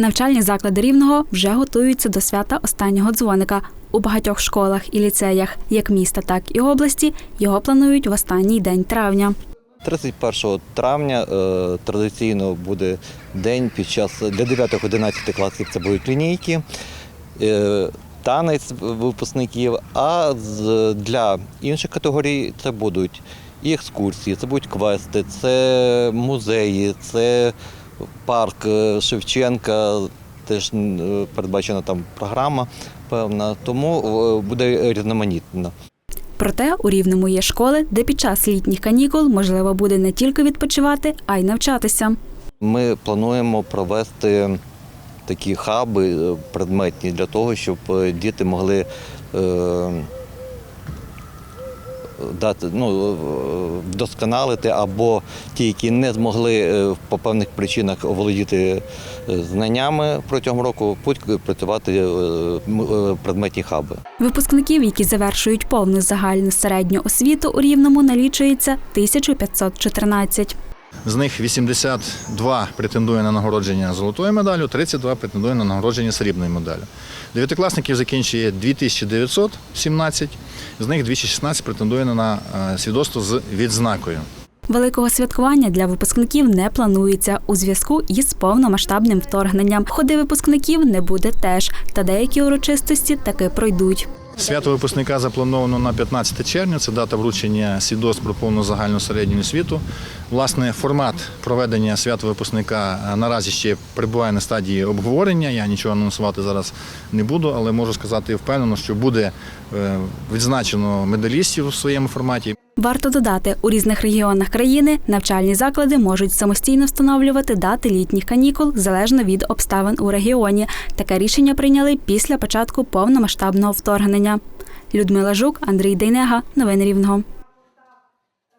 Навчальні заклади рівного вже готуються до свята останнього дзвоника. У багатьох школах і ліцеях, як міста, так і області, його планують в останній день травня. 31 травня е, традиційно буде день під час для 9-11 класів це будуть лінійки, е, танець випускників, а для інших категорій це будуть і екскурсії, це будуть квести, це музеї, це парк е, Шевченка, теж е, передбачена там програма певна, тому е, буде різноманітно. Проте у рівному є школи, де під час літніх канікул можливо буде не тільки відпочивати, а й навчатися. Ми плануємо провести такі хаби предметні для того, щоб діти могли дати, ну, е, вдосконалити або ті, які не змогли е, по певних причинах оволодіти е, знаннями протягом року, будуть працювати предметні хаби. Випускників, які завершують повну загальну середню освіту у рівному, налічується 1514. З них 82 претендує на нагородження золотою медаллю, 32 претендує на нагородження срібною медаллю. Дев'ятикласників закінчує 2917, з них 216 претендує на е, свідоцтво з відзнакою. Великого святкування для випускників не планується у зв'язку із повномасштабним вторгненням. Ходи випускників не буде теж, та деякі урочистості таки пройдуть. Свято випускника заплановано на 15 червня. Це дата вручення свідоцтв про повну загальну середню освіту. Власне, формат проведення свята випускника е, наразі ще перебуває на стадії обговорення. Я нічого анонсувати зараз не буду, але можу сказати впевнено, що буде е, відзначено медалістів у своєму форматі. Варто додати, у різних регіонах країни навчальні заклади можуть самостійно встановлювати дати літніх канікул залежно від обставин у регіоні. Таке рішення прийняли після початку повномасштабного вторгнення. Людмила Жук, Андрій Дейнега. Новини Рівного.